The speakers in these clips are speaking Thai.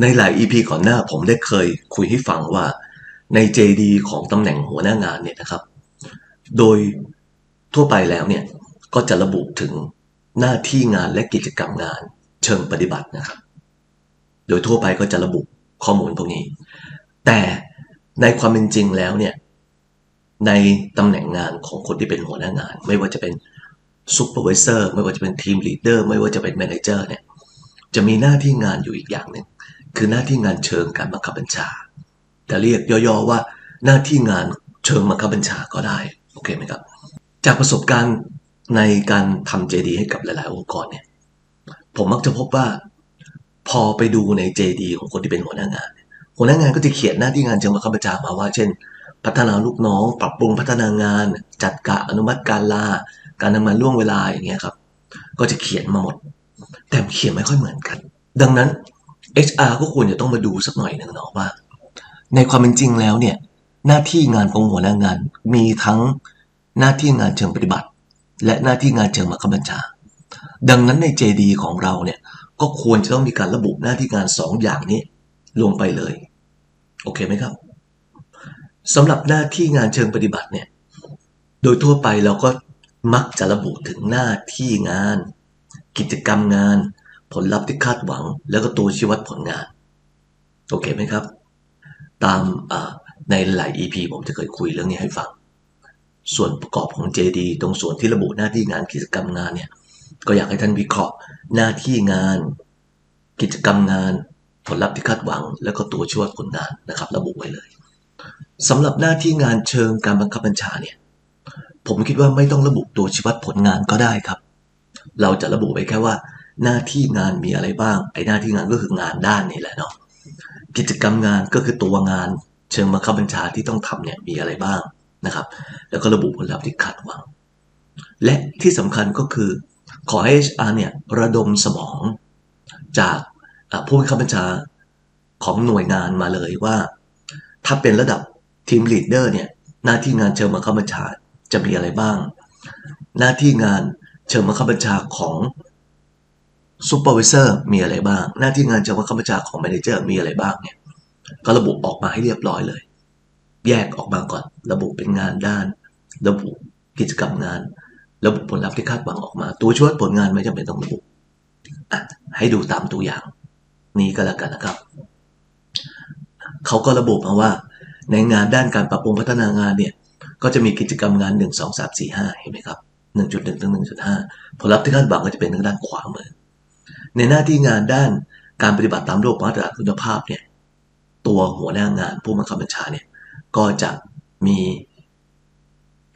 ในหลาย EP ก่อนหน้าผมได้เคยคุยให้ฟังว่าใน JD ของตำแหน่งหัวหน้างานเนี่ยนะครับ โดยทั่วไปแล้วเนี่ยก็จะระบุถึงหน้าที่งานและกิจกรรมงานเชิงปฏิบัตินะครับ โดยทั่วไปก็จะระบุ ข้อมูลพวกนี้ แต่ในความเป็นจริงแล้วเนี่ยในตำแหน่งงานของคนที่เป็นหัวหน้างาน ไม่ว่าจะเป็นซูเปอร์วิเซอร์ไม่ว่าจะเป็นทีมลีดเดอร์ไม่ว่าจะเป็นแมเนเจอร์เนี่ยจะมีหน้าที่งานอยู่อีกอย่างหนึ่งคือหน้าที่งานเชิงการบังคับบัญชาจะเรียกย่อๆว่าหน้าที่งานเชิงบังคับบัญชาก็ได้โอเคไหมครับ จากประสบการณ์ในการทำ JD ให้กับหลาย ๆ องค์กรเนี่ยผมมักจะพบว่า พอไปดูใน JD ของคนที่เป็นหัวหน้างาน หัวหน้างานก็จะเขียนหน้าที่งานเชิงบังคับบัญชามาว่า เช่น พัฒนาลูกน้อง ปรับปรุงพัฒนางาน จัดการอนุมัติการลา การทำงานล่วงเวลาอย่างเงี้ยครับ ก็จะเขียนมาหมด แต่เขียนไม่ค่อยเหมือนกัน ดังนั้น HR ก็ควรจะต้องมาดูสักหน่อยหนึ่งเนาะว่า ในความเป็นจริงแล้วเนี่ยหน้าที่งานของหัวหน้างาน มีทั้งหน้าที่งานเชิงปฏิบัติ และหน้าที่งานเชิงบังคับบัญชา ดังนั้นใน JD ของเราเนี่ย ก็ควรจะต้องมีการระบุหน้าที่งานสองอย่างนี้ลงไปเลย โอเคไหมครับสำหรับหน้าที่งานเชิงปฏิบัติเนี่ย โดยทั่วไปเราก็มักจะระบุถึงหน้าที่งาน กิจกรรมงาน ผลลัพธ์ที่คาดหวัง แล้วก็ตัวชี้วัดผลงาน โอเคไหมครับ ตามในหลาย EP ผมจะเคยคุยเรื่องนี้ให้ฟัง ส่วนประกอบของ JD ตรงส่วนที่ระบุหน้าที่งานกิจกรรมงานเนี่ย ก็อยากให้ท่านวิเคราะห์หน้าที่งาน กิจกรรมงาน ผลลัพธ์ที่คาดหวัง แล้วก็ตัวช่วยผลงานนะครับ ระบุไว้เลยสำหรับหน้าที่งานเชิงการบังคับบัญชาเนี่ยผมคิดว่าไม่ต้องระบุตัวชี้วัดผลงานก็ได้ครับ เราจะระบุไว้แค่ว่า หน้าที่งานมีอะไรบ้างไอ้หน้าที่งานก็คืองานด้านนี้แหละเนาะกิจกรรมงานก็คือตัวงาน เชิงบังคับบัญชาที่ต้องทำเนี่ยมีอะไรบ้างนะครับ แล้วก็ระบุผลลัพธ์ที่คาดหวัง และที่สำคัญก็คือ ขอให้ HR เนี่ยระดมสมองจากผู้บังคับบัญชาของหน่วยงานมาเลยว่า ถ้าเป็นระดับทีมลีดเดอร์เนี่ยหน้าที่งานเชิงบังคับบัญชาจะมีอะไรบ้าง หน้าที่งานเชิงบังคับบัญชาของซูเปอร์วิเซอร์มีอะไรบ้าง หน้าที่งานเชิงบังคับบัญชาของแมเนเจอร์มีอะไรบ้างเนี่ยก็ระบุออกมาให้เรียบร้อยเลย แยกออกมาก่อน ระบุเป็นงานด้าน ระบุกิจกรรมงาน ระบุผลลัพธ์ที่คาดหวังออกมา ตัวช่วยผลงานไม่จำเป็นต้องระบุให้ดูตามตัวอย่าง นี้ก็แล้วกันนะครับ เขาก็ระบุมาว่า ในงานด้านการปรับปรุงพัฒนางานเนี่ย ก็จะมีกิจกรรมงาน 1 2 3 4 5 เห็นไหมครับ 1.1ถึง1.5 ผลลัพธ์ที่คาดหวังก็จะเป็นทางด้านขวามือ ในหน้าที่งานด้านการปฏิบัติตามระบบมาตรฐานคุณภาพเนี่ย ตัวหัวหน้างานผู้บังคับบัญชาเนี่ย ก็จะมี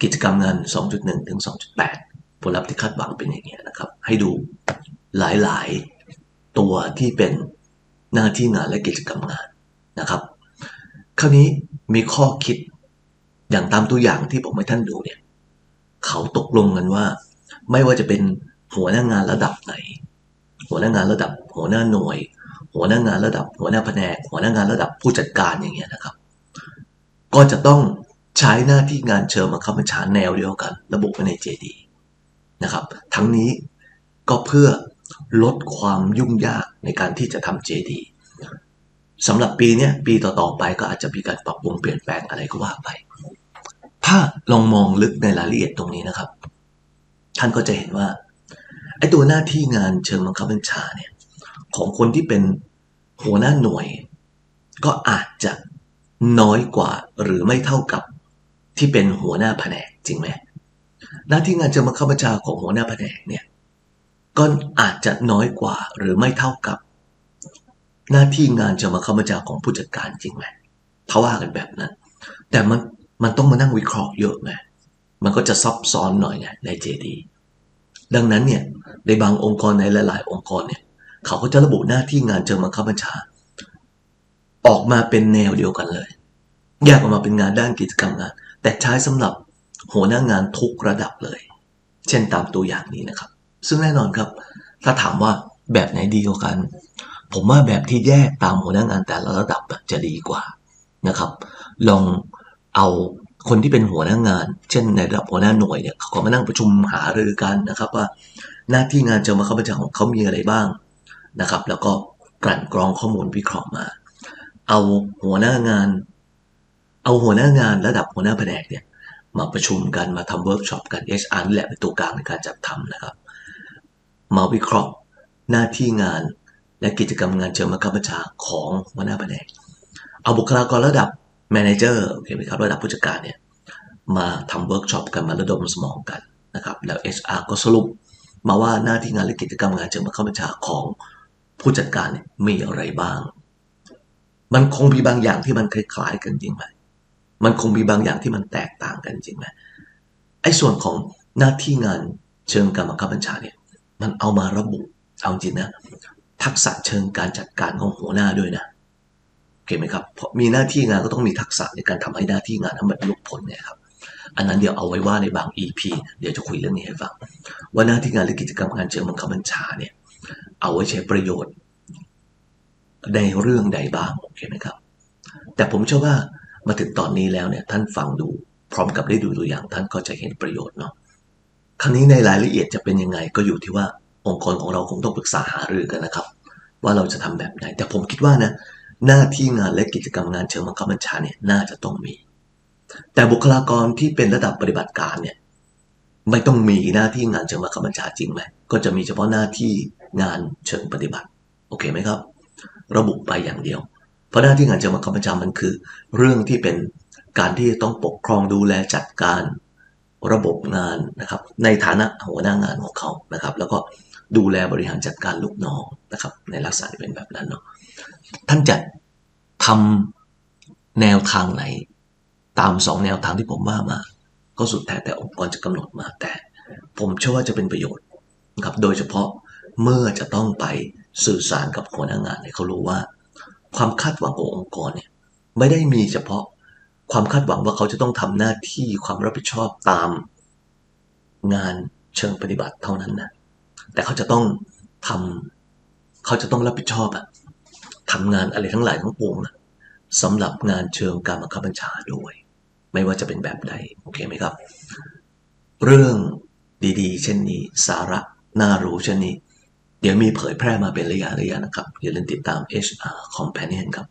กิจกรรมงาน 2.1 ถึง 2.8 ผลลัพธ์ที่คาดหวังเป็นอย่างเงี้ยนะครับ ให้ดูหลายๆ ตัวที่เป็นหน้าที่งานและกิจกรรมงานนะครับ คราวนี้มีข้อคิดอย่างตามตัวอย่างที่ผมให้ท่านดูเนี่ย เขาตกลงกันว่า ไม่ว่าจะเป็นหัวหน้างานระดับไหน หัวหน้างานระดับ หัวหน้าหน่วย หัวหน้างานระดับ หัวหน้าแผนก หัวหน้างานระดับผู้จัดการอย่างเงี้ยนะครับ ก็จะต้อง ใช้หน้าที่งานเชิงบังคับบัญชาแนวเดียวกัน ระบุไว้ใน JD นะครับ ทั้งนี้ก็เพื่อลดความยุ่งยากในการที่จะทำ JD สำหรับปีนี้ปีต่อๆไปก็อาจจะมีการปรับปรุงเปลี่ยนแปลงอะไรก็ว่าไป ถ้าลองมองลึกในรายละเอียดตรงนี้นะครับ ท่านก็จะเห็นว่าไอ้ตัวหน้าที่งานเชิงบังคับบัญชาเนี่ยของคนที่เป็นหัวหน้าหน่วย ก็อาจจะน้อยกว่าหรือไม่เท่ากับ ที่เป็นหัวหน้าแผนกจริงไหมหน้าที่งานเชิงบังคับบัญชาของหัวหน้าแผนกเนี่ยก็อาจจะน้อยกว่าหรือไม่เท่ากับ หน้าที่งานเชิงบังคับบัญชาของผู้จัดการจริงไหมถ้าว่ากันแบบนั้น แต่มันมันต้องมานั่งวิเคราะห์เยอะไงมันก็จะซับซ้อนหน่อยไงใน JD ดังนั้นเนี่ยในบางองค์กรในหลาย ๆ องค์กรเนี่ยเขาก็จะระบุหน้าที่งานเชิงบังคับบัญชา ออกมาเป็นแนวเดียวกันเลย แยกออกมาเป็นงานด้านกิจกรรมงาน แต่ใช้สำหรับหัวหน้างานทุกระดับเลย เช่นตามตัวอย่างนี้นะครับ ซึ่งแน่นอนครับ ถ้าถามว่าแบบไหนดีกว่ากัน ผมว่าแบบที่แยกตามหัวหน้างานแต่ละระดับจะดีกว่านะครับ ลองเอาคนที่เป็นหัวหน้างาน เช่นในระดับหัวหน้าหน่วยเนี่ยเขาก็มานั่งประชุมหารือกันนะครับ ว่าหน้าที่งานเชิงบังคับบัญชาของเขามีอะไรบ้างนะครับ แล้วก็กลั่นกรองข้อมูลวิเคราะห์มา เอาหัวหน้างาน เอาหัวหน้างานระดับหัวหน้าแผนกเนี่ยมาประชุมกันมาทำเวิร์กช็อปกัน HR นี่แหละเป็นตัวกลางในการจัดทำนะครับ มาวิเคราะห์หน้าที่งานและกิจกรรมงานเชิงบังคับบัญชาของหัวหน้าแผนก เอาบุคลากรระดับแมเนเจอร์โอเคไหมครับระดับผู้จัดการเนี่ยมาทำเวิร์กช็อปกันมาระดมสมองกันนะครับแล้ว HR ก็สรุปมาว่าหน้าที่งานและกิจกรรมงานเชิงบังคับบัญชาของผู้จัดการมีอะไรบ้าง มันคงมีบางอย่างที่มันคล้ายๆกันจริงไหม มันคงมีบางอย่างที่มันแตกต่างกันจริงไหมไอ้ส่วนของหน้าที่งานเชิงการบังคับบัญชาเนี่ย มันเอามาระบุเอาจริงนะ ทักษะเชิงการจัดการของหัวหน้าด้วยนะโอเคไหมครับเพราะมีหน้าที่งานก็ต้องมีทักษะในการทำให้หน้าที่งานนั้นบรรลุผลเนี่ยครับอันนั้นเดี๋ยวเอาไว้ว่าในบาง EP เดี๋ยวจะคุยเรื่องนี้ให้ฟังว่าหน้าที่งานหรือกิจกรรมงานเชิงบังคับบัญชาเนี่ยเอาไว้ใช้ประโยชน์ในเรื่องใดบ้างโอเคไหมครับ แต่ผมเชื่อว่า มาถึงตอนนี้แล้วเนี่ยท่านฟังดู พร้อมกับได้ดูตัวอย่างท่านก็จะเห็นประโยชน์เนาะคราวนี้ในรายละเอียดจะเป็นยังไงก็อยู่ที่ว่าองค์กรของเราคงต้องปรึกษาหารือกันนะครับ ว่าเราจะทำแบบไหน แต่ผมคิดว่านะหน้าที่งานและกิจกรรมงานเชิงบังคับบัญชาเนี่ยน่าจะต้องมี แต่บุคลากรที่เป็นระดับปฏิบัติการเนี่ยไม่ต้องมีหน้าที่งานเชิงบังคับบัญชาจริงไหมก็จะมีเฉพาะหน้าที่งานเชิงปฏิบัติ โอเคไหมครับ ระบุไปอย่างเดียว เพราะหน้าที่งานเชิงบังคับบัญชามันคือ เรื่องที่เป็นการที่ต้องปกครองดูแลจัดการระบบงานนะครับ ในฐานะหัวหน้างานของเขานะครับ แล้วก็ดูแลบริหารจัดการลูกน้องนะครับ ในลักษณะที่เป็นแบบนั้นเนาะท่านจะทำแนวทางไหน ตามสองแนวทางที่ผมว่ามา ก็สุดแต่แต่องค์กรจะกำหนดมาแต่ ผมเชื่อว่าจะเป็นประโยชน์นะครับโดยเฉพาะเมื่อจะต้องไปสื่อสารกับหัวหน้างานให้เขารู้ว่า ความคาดหวังขององค์กรเนี่ยไม่ได้มีเฉพาะความคาดหวังว่าเขาจะต้องทำหน้าที่ความรับผิดชอบตามงานเชิงปฏิบัติเท่านั้นนะแต่เขาจะต้องทำเขาจะต้องรับผิดชอบอะทำงานอะไรทั้งหลายทั้งปวงนะสำหรับงานเชิงการบังคับบัญชาด้วยไม่ว่าจะเป็นแบบใดโอเคไหมครับ เรื่องดีๆ เช่นนี้ สาระน่ารู้เช่นนี้ เดี๋ยวมีเผยแพร่มาเป็นระยะระยะนะครับ อย่าลืมติดตาม HR Companion ครับ